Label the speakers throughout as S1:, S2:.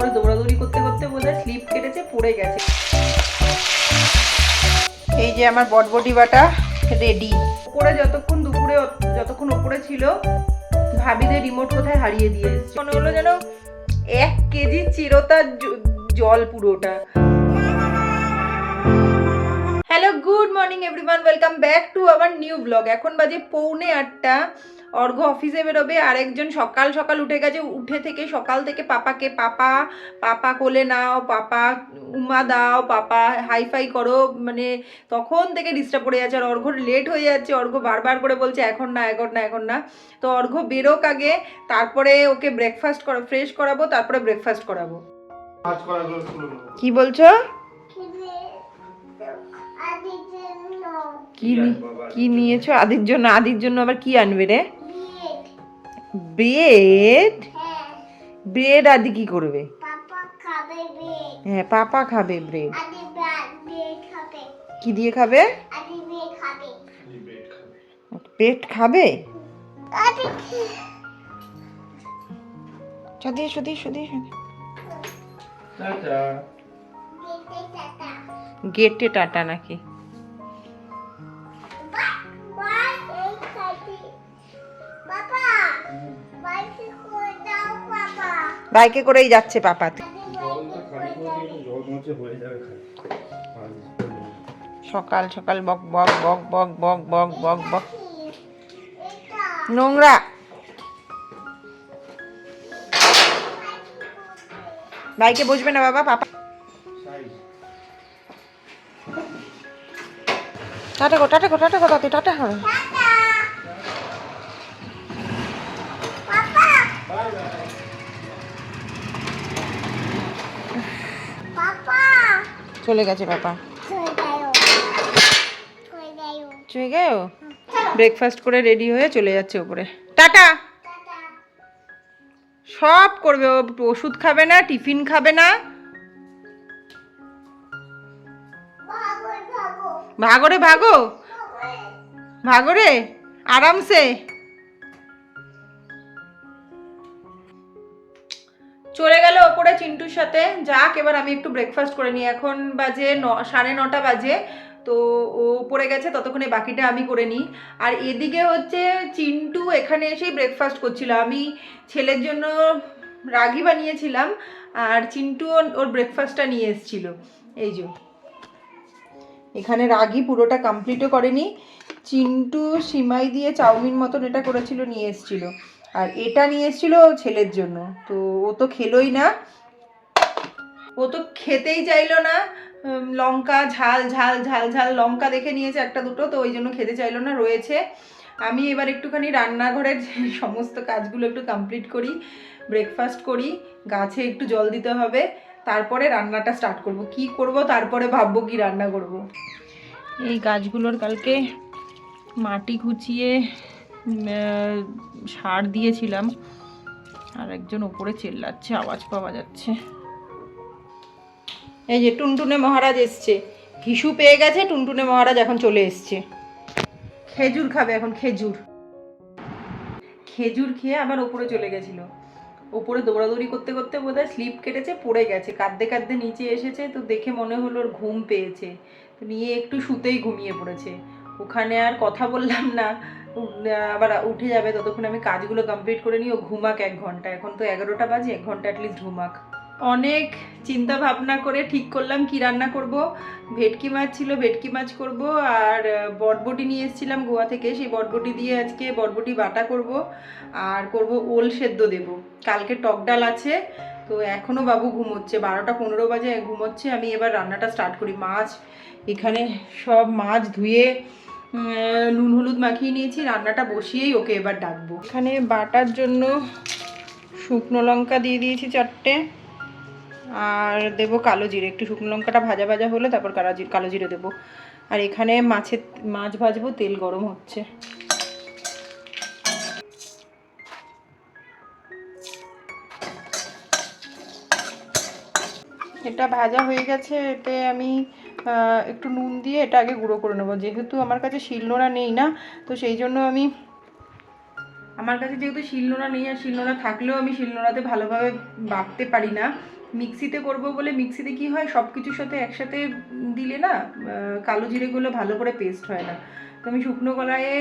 S1: ওপরে দৌড়াদৌড়ি করতে করতে বোধহয় স্লিপ কেটেছে পড়ে গেছে। এই যে আমার বটবটি বাটা রেডি ওপরে যতক্ষণ দুপুরে যতক্ষণ ওপরে ছিল ভাবিদের রিমোট কোথায় হারিয়ে দিয়ে এসছে। মনে হলো যেন এক কেজি চিরতার জল পুরোটা। Hello good morning everyone welcome back to our new blog এখন বাজে পৌনে আটটা। অর্ঘ অফিসে বেরোবে। আরেকজন সকাল সকাল উঠে গেছে। উঠে থেকে সকাল থেকে পাপাকে পাপা পাপা কোলে নাও পাপা উমা দাও পাপা হাইফাই করো। মানে তখন থেকে ডিস্টার্ব করে যাচ্ছে। আর অর্ঘ লেট হয়ে যাচ্ছে। অর্ঘ বারবার করে বলছে এখন না এখন না এখন না। তো অর্ঘ বেরোক আগে। তারপরে ওকে ব্রেকফাস্ট করা ফ্রেশ করাবো। তারপরে ব্রেকফাস্ট করাবো। কি বলছো? কি নি- কি নিয়েছো? আদির জন্য আদির জন্য আবার কি আনবে রে? ব্রেড? ব্রেড আদি কি করবে? হ্যাঁ পাপা খাবে ব্রেড। কি দিয়ে খাবে? পেট খাবে? সদি সদি সদি গেটে টাটা নাকি? বাইকে করেই যাচ্ছে পাপা। সকাল সকাল, বক বক বক বক বক বক বক বক। নোংরা। বাইকে বসবে না বাবা, পাপা। টাটা গো টাটা গো টাটা গো তাতে টাটা। চলে গেছে, পাপা। চলে গেও? ব্রেকফাস্ট করে রেডি হয়ে চলে যাচ্ছে ওপরে টাটা! সব করবে ও, ওষুধ খাবে না, টিফিন খাবে না। ভাগো রে, ভাগো। ভাগো রে? আরামসে? চলে গেল ওপরে চিন্টুর সাথে। যাক, এবার আমি একটু ব্রেকফাস্ট করে নিই। এখন বাজে ন, সাড়ে নটা বাজে। তো ও পড়ে গেছে, ততক্ষণে বাকিটা আমি করে নিই। আর এদিকে হচ্ছে চিন্টু এখানে এসেই ব্রেকফাস্ট করছিল। আমি ছেলের জন্য রাগি বানিয়েছিলাম আর চিন্টু ওর- ব্রেকফাস্টটা নিয়ে এসেছিল। এই যে। এখানে রাগি পুরোটা কমপ্লিটও করেনি। চিন্টু সিমাই দিয়ে চাউমিন মতন এটা করেছিল, নিয়ে এসেছিল। আর এটা নিয়ে এসেছিল ছেলের জন্য। তো ও তো খেলোই না। ও তো খেতেই চাইলো না। লঙ্কা, ঝাল ঝাল ঝাল ঝাল লঙ্কা দেখে নিয়েছে একটা দুটো, তো ওই জন্য খেতে চাইলো না, রয়েছে। আমি এবার একটুখানি রান্নাঘরের সমস্ত কাজগুলো একটু কমপ্লিট করি ব্রেকফাস্ট করি, গাছে একটু জল দিতে হবে, তারপরে রান্নাটা স্টার্ট করব। কি করব, তারপরে ভাববো কি রান্না করব। এই গাছগুলোর কালকে মাটি খুঁচিয়ে সার দিয়েছিলাম, আর একজন ওপরে চেল্লাচ্ছে, আওয়াজ পাওয়া যাচ্ছে। এই যে টুনটুনে মহারাজ এসছে। হিসু পেয়ে গেছে, টুনটুনে মহারাজ এখন চলে এসছে। খেজুর খাবে এখন, খেজুর। খেজুর খেয়ে আবার ওপরে চলে গেছিল। ওপরে দৌড়াদৌড়ি করতে করতে বোধহয় স্লিপ কেটেছে, পড়ে গেছে। কাঁদতে কাঁদতে নিচে এসেছে, তো দেখে মনে হলো ওর ঘুম পেয়েছে। তো নিয়ে একটু শুতেই ঘুমিয়ে পড়েছে। ওখানে আর কথা বললাম না। আবার উঠে যাবে, ততক্ষণ আমি কাজগুলো কমপ্লিট করে নিই ও ঘুমাক এক ঘণ্টা। এখন তো এগারোটা বাজে, এক ঘণ্টা অ্যাটলিস্ট ঘুমাক। অনেক চিন্তা ভাবনা করে ঠিক করলাম কি রান্না করব। ভেটকি মাছ ছিল, ভেটকি মাছ করব আর বটবটি নিয়ে এসেছিলাম গোয়া থেকে। সেই বটবটি দিয়ে আজকে বটবটি বাটা করব আর করব ওল সেদ্ধ দেব। কালকে টক ডাল আছে, তো এখনও বাবু ঘুমোচ্ছে। বারোটা পনেরো বাজে ঘুমোচ্ছে। আমি এবার রান্নাটা স্টার্ট করি। মাছ, এখানে সব মাছ ধুয়ে নুন হলুদ মাখিয়ে নিয়েছি, রান্নাটা বসিয়েই ওকে এবার ডাকবো। এখানে বাটার জন্য শুকনো লঙ্কা দিয়ে দিয়েছি চারটে, আর দেবো কালো জিরে। একটু শুকনো লঙ্কাটা ভাজা ভাজা হলে তারপর কালো জিরে কালো জিরে দেবো। আর এখানে মাছের, মাছ ভাজবো, তেল গরম হচ্ছে। এটা ভাজা হয়ে গেছে, এতে আমি একটু নুন দিয়ে এটা আগে গুঁড়ো করে নেব। যেহেতু আমার কাছে শিলনোড়া নেই না, তো সেই জন্য আমি আমার কাছে যেহেতু শিলনোড়া নেই আর শিলনোড়া থাকলেও আমি শিলনোড়াতে ভালোভাবে বাটতে পারি না। মিক্সিতে করব বলে মিক্সিতে কি হয় সব কিছুর সাথে একসাথে দিলে না কালো জিরেগুলো ভালো করে পেস্ট হয় না। তো আমি শুকনো কড়াইয়ে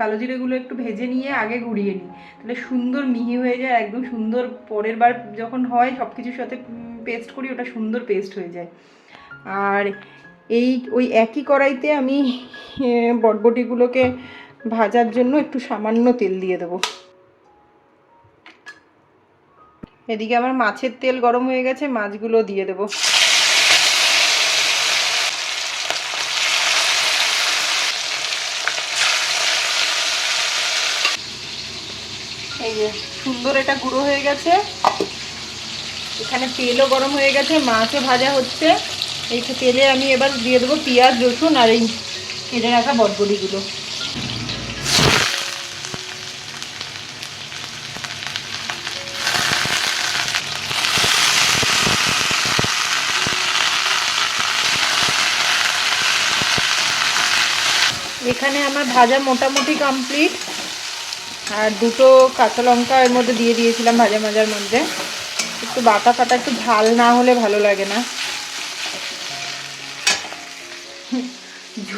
S1: কালো জিরেগুলো একটু ভেজে নিয়ে আগে গুঁড়িয়ে নিই। তাহলে সুন্দর মিহি হয়ে যায়, একদম সুন্দর পরের বার যখন হয় সব কিছুর সাথে পেস্ট করি, ওটা সুন্দর পেস্ট হয়ে যায়। আর এই ওই একই কড়াইতে আমি বটবটিগুলোকে ভাজার জন্য একটু সামান্য তেল দিয়ে দেবো। এদিকে আমার মাছের তেল গরম হয়ে গেছে, মাছগুলো দিয়ে দেবো। এই সুন্দর এটা গুঁড়ো হয়ে গেছে। এখানে তেলও গরম হয়ে গেছে, মাছও ভাজা হচ্ছে। এই তেলে আমি এবার দিয়ে দেবো পেঁয়াজ, রসুন আর এই কেটে রাখা বটবটিগুলো এখানে আমার ভাজা মোটামুটি কমপ্লিট আর দুটো কাঁচা লঙ্কা এর মধ্যে দিয়ে দিয়েছিলাম ভাজা মাজার মধ্যে। একটু বাটা ফাটা একটু ঝাল না হলে ভালো লাগে না।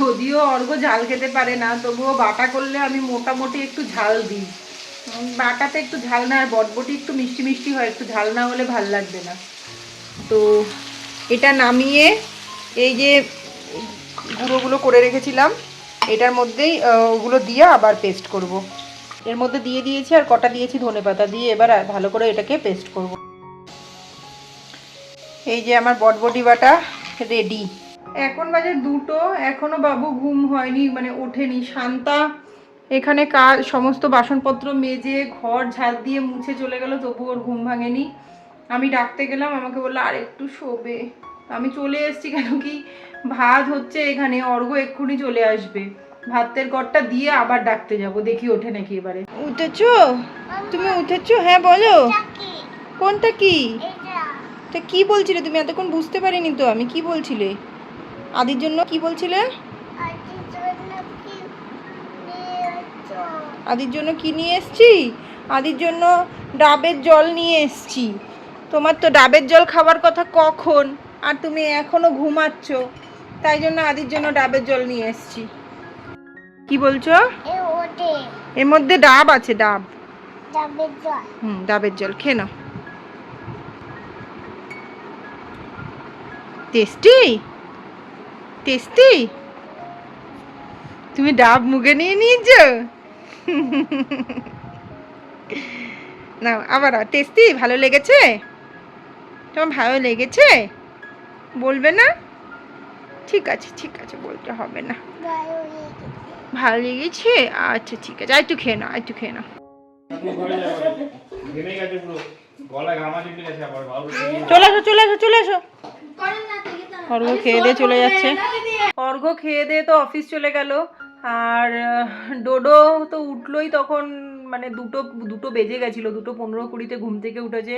S1: যদিও অর্ঘ ঝাল খেতে পারে না, তবুও বাটা করলে আমি মোটামুটি একটু ঝাল দিই বাটাতে একটু ঝাল না, আর বটবটি একটু মিষ্টি মিষ্টি হয়, একটু ঝাল না হলে ভালো লাগবে না তো এটা নামিয়ে এই যে গুঁড়োগুলো করে রেখেছিলাম, এটার মধ্যেই ওগুলো দিয়ে আবার পেস্ট করব। এর মধ্যে দিয়ে দিয়েছি আর কটা দিয়েছি ধনে পাতা দিয়ে এবার ভালো করে এটাকে পেস্ট করব। এই যে আমার বটবটি বাটা রেডি এখন বাজে দুটো এখনও বাবু ঘুম হয়নি মানে ওঠেনি। শান্তা এখানে কাজ সমস্ত বাসনপত্র মেজে ঘর ঝাড় দিয়ে মুছে চলে গেল তবু ওর ঘুম ভাঙেনি। আমি ডাকতে গেলাম আমাকে বলল আর একটু শোবে। আমি চলে এসেছি কেন কি ভাত হচ্ছে এখানে অর্ঘ এক্ষুনি চলে আসবে। ভাতের ঘরটা দিয়ে আবার ডাকতে যাব দেখি ওঠে নাকি এবারে। উঠেছো? তুমি উঠেছো? হ্যাঁ বলো। কোনটা কি? তা কি বলছিলে তুমি? এতক্ষণ বুঝতে পারিনি তো আমি কি বলছিলে? আদির জন্য কি বলছিলে? আদির জন্য কি নিয়ে এসছি? আদির জন্য ডাবের জল নিয়ে এসছি। তোমার তো ডাবের জল খাবার কথা কখন? আর তুমি এখনও ঘুমাচ্ছ। তাই জন্য আদির জন্য ডাবের জল নিয়ে এসছি। কি বলছো? এর মধ্যে ডাব আছে ডাব। হুম ডাবের জল খেয়ে নাও। টেস্টি? টেস্টি তুমি ডাব মুখে নিয়ে নিয়েছো? না আবার টেস্টি ভালো লেগেছে? তোমার ভালো লেগেছে? বলবে না? ঠিক আছে ঠিক আছে বলতে হবে না। ভালো লেগেছে। আচ্ছা ঠিক আছে আর একটু খেয়ে নাও আর একটু খেয়ে নাও।
S2: চলে
S1: আসো চলে আসো চলে আসো অর্ঘ খেয়ে দিয়ে চলে যাচ্ছে। অর্ঘ খেয়ে দিয়ে তো অফিস চলে গেল। আর ডোডো তো উঠলোই তখন মানে দুটো দুটো বেজে গেছিল দুটো পনেরো কুড়িতে ঘুম থেকে উঠেছে।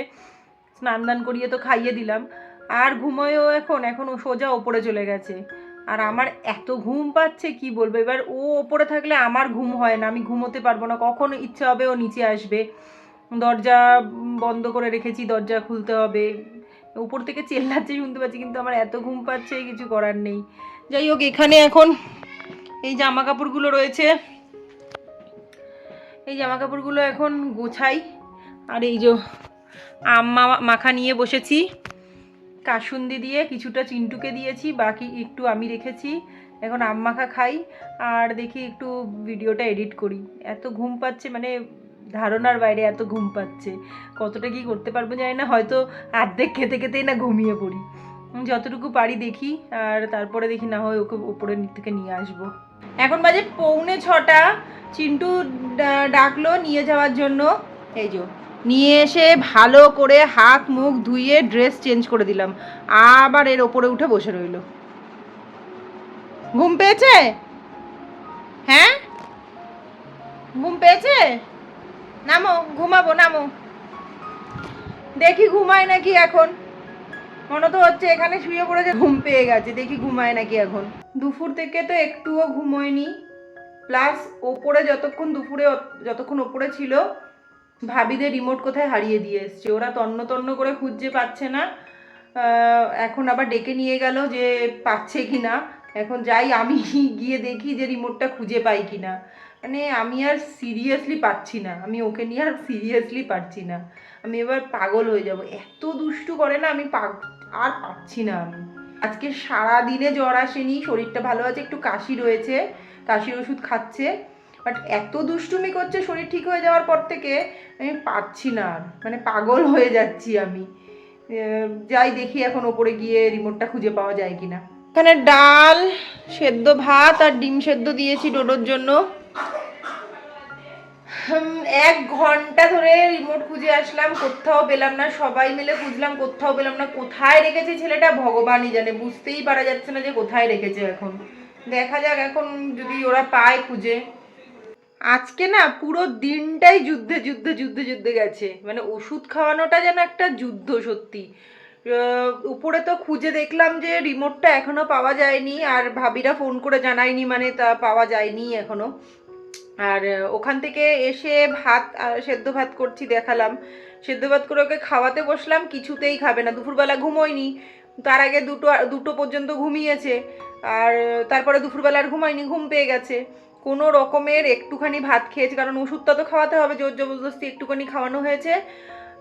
S1: স্নান দান করিয়ে তো খাইয়ে দিলাম। আর ঘুমোয়ও এখন এখন ও সোজা ওপরে চলে গেছে। আর আমার এত ঘুম পাচ্ছে কি বলব? এবার ও ওপরে থাকলে আমার ঘুম হয় না আমি ঘুমোতে পারব না। কখন ইচ্ছে হবে ও নিচে আসবে। দরজা বন্ধ করে রেখেছি দরজা খুলতে হবে। উপর থেকে চেল্লাচ্ছে, শুনতে পাচ্ছি, কিন্তু আমার এত ঘুম পাচ্ছে, কিছু করার নেই। যাই হোক, এখানে এখন এই জামা কাপড়গুলো রয়েছে। এই জামা কাপড়গুলো এখন গোছাই। আর এই যে আম মাখা নিয়ে বসেছি। কাসুন্দি দিয়ে কিছুটা চিন্টুকে দিয়েছি, বাকি একটু আমি রেখেছি। এখন আম মাখা খাই, আর দেখি একটু ভিডিওটা এডিট করি। এত ঘুম পাচ্ছে মানে ধারণার বাইরে এত ঘুম পাচ্ছে। কতটা কি করতে পারব জানি না হয়তো অর্ধেক খেতে খেতেই না ঘুমিয়ে পড়ি। যতটুকু পারি দেখি আর তারপরে দেখি না হয় ওকে ওপরে থেকে নিয়ে আসব। এখন বাজে পৌনে ছটা। চিন্টু ডাকলো নিয়ে যাওয়ার জন্য। এই যে নিয়ে এসে ভালো করে হাত মুখ ধুইয়ে ড্রেস চেঞ্জ করে দিলাম। আবার এর ওপরে উঠে বসে রইল। ঘুম পেয়েছে? হ্যাঁ? ঘুম পেয়েছে? নামো, ঘুমাবো, নামো। দেখি ঘুমায় নাকি এখন। মনে তো হচ্ছে এখানে শুয়ে পড়েছে, ঘুম পেয়ে গেছে। দেখি ঘুমায় নাকি এখন। দুপুর থেকে তো একটুও ঘুমোয়নি। প্লাস ওপরে যতক্ষণ দুপুরে যতক্ষণ ওপরে ছিল, ভাবিদের রিমোট কোথায় হারিয়ে দিয়ে এসছে। ওরা তন্ন তন্ন করে খুঁজে পাচ্ছে না। এখন আবার ডেকে নিয়ে গেল যে পাচ্ছে কি না এখন যাই, আমি গিয়ে দেখি যে রিমোটটা খুঁজে পাই কি না মানে আমি আর সিরিয়াসলি পাচ্ছি না। আমি ওকে নিয়ে আর সিরিয়াসলি পারছি না। আমি এবার পাগল হয়ে যাব। এত দুষ্টু করে না আমি আর পাচ্ছি না আমি। আজকে সারা দিনে জ্বর আসেনি, শরীরটা ভালো আছে, একটু কাশি রয়েছে, কাশির ওষুধ খাচ্ছে। বাট এত দুষ্টুমি করছে শরীর ঠিক হয়ে যাওয়ার পর থেকে, আমি পারছি না আর। মানে পাগল হয়ে যাচ্ছি আমি। যাই দেখি এখন ওপরে গিয়ে রিমোটটা খুঁজে পাওয়া যায় কিনা। এখানে ডাল, সেদ্ধ ভাত আর ডিম সেদ্ধ দিয়েছি ডোডোর জন্য। এক ঘণ্টা ধরে রিমোট খুঁজে আসলাম, কোথাও পেলাম না। সবাই মিলে খুঁজলাম, কোথাও পেলাম না। কোথায় রেখেছে ছেলেটা? ভগবানই জানে। বুঝতেই পারা যাচ্ছে না যে কোথায় রেখেছে এখন। দেখা যাক এখন যদি ওরা পায় খুঁজে। আজকে না পুরো দিনটাই যুদ্ধে যুদ্ধে যুদ্ধে যুদ্ধে গেছে। মানে ওষুধ খাওয়ানোটা যেন একটা যুদ্ধ সত্যি। উপরে তো খুঁজে দেখলাম যে রিমোটটা এখনও পাওয়া যায়নি, আর ভাবিরা ফোন করে জানায়নি মানে তা পাওয়া যায়নি এখনও। আর ওখান থেকে এসে ভাত সেদ্ধ ভাত করছি দেখালাম। সেদ্ধ ভাত করে ওকে খাওয়াতে বসলাম, কিছুতেই খাবে না, দুপুরবেলা ঘুমোয়নি। তার আগে দুটো দুটো পর্যন্ত ঘুমিয়েছে, আর তারপরে দুপুরবেলা আর ঘুমায়নি, ঘুম পেয়ে গেছে। কোনো রকমের একটুখানি ভাত খেয়েছে, কারণ ওষুধটা তো খাওয়াতে হবে, জোর জবরদস্তি একটুখানি খাওয়ানো হয়েছে।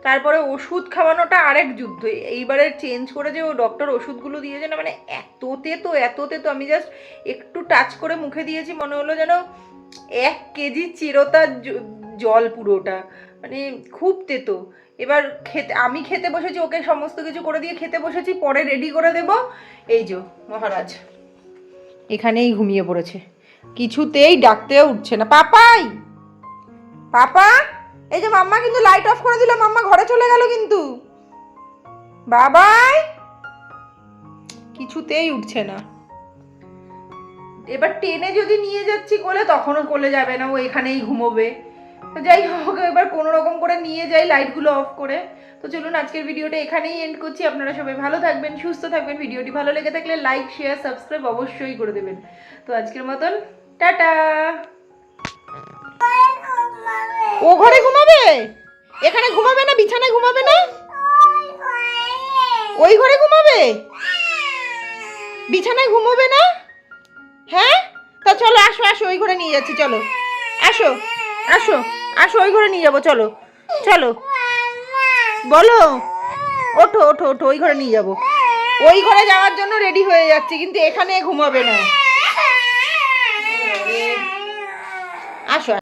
S1: তারপরে ওষুধ খাওয়ানোটা আরেক যুদ্ধ। এইবারে চেঞ্জ করে যে ও ডক্টর ওষুধগুলো দিয়েছে না মানে এততে তো এততে তো আমি জাস্ট একটু টাচ করে মুখে দিয়েছি, মনে হলো যেন এক কেজি চিরতার জল পুরোটা। মানে খুব তেতো। এবার খেতে, আমি খেতে বসেছি, ওকে সমস্ত কিছু করে দিয়ে খেতে বসেছি, পরে রেডি করে দেব। এই যে, মহারাজ, এখানেই ঘুমিয়ে পড়েছে। কিছুতেই ডাকতেও উঠছে না। পাপাই! পাপা! এই যে মাম্মা কিন্তু লাইট অফ করে দিল, মাম্মা ঘরে চলে গেল কিন্তু। বাবাই! কিছুতেই উঠছে না। এবার টেনে যদি নিয়ে যাচ্ছি কোলে, তখনও কোলে যাবে না, ও এখানেই ঘুমোবে। তো যাই হোক, এবার কোনো রকম করে নিয়ে যাই লাইটগুলো অফ করে। তো চলুন, আজকের ভিডিওটা এখানেই এন্ড করছি। আপনারা সবাই ভালো থাকবেন, সুস্থ থাকবেন। ভিডিওটি ভালো লেগে থাকলে লাইক শেয়ার সাবস্ক্রাইব অবশ্যই করে দেবেন। তো আজকের মতন, টাটা! ও ঘরে ঘুমাবে? এখানে ঘুমাবে না? বিছানায় ঘুমাবে না? ওই ঘরে। ঘুমাবে? বিছানায় ঘুমাবে না? হ্যাঁ? তা চলো আসো আসো ওই ঘরে নিয়ে যাচ্ছি চলো। আসো আসো আসো ওই ঘরে নিয়ে যাব চলো চলো। বলো ওঠো ওঠো ওঠো ওই ঘরে নিয়ে যাব। ওই ঘরে যাওয়ার জন্য রেডি হয়ে যাচ্ছি কিন্তু এখানে ঘুমাবে না। আসো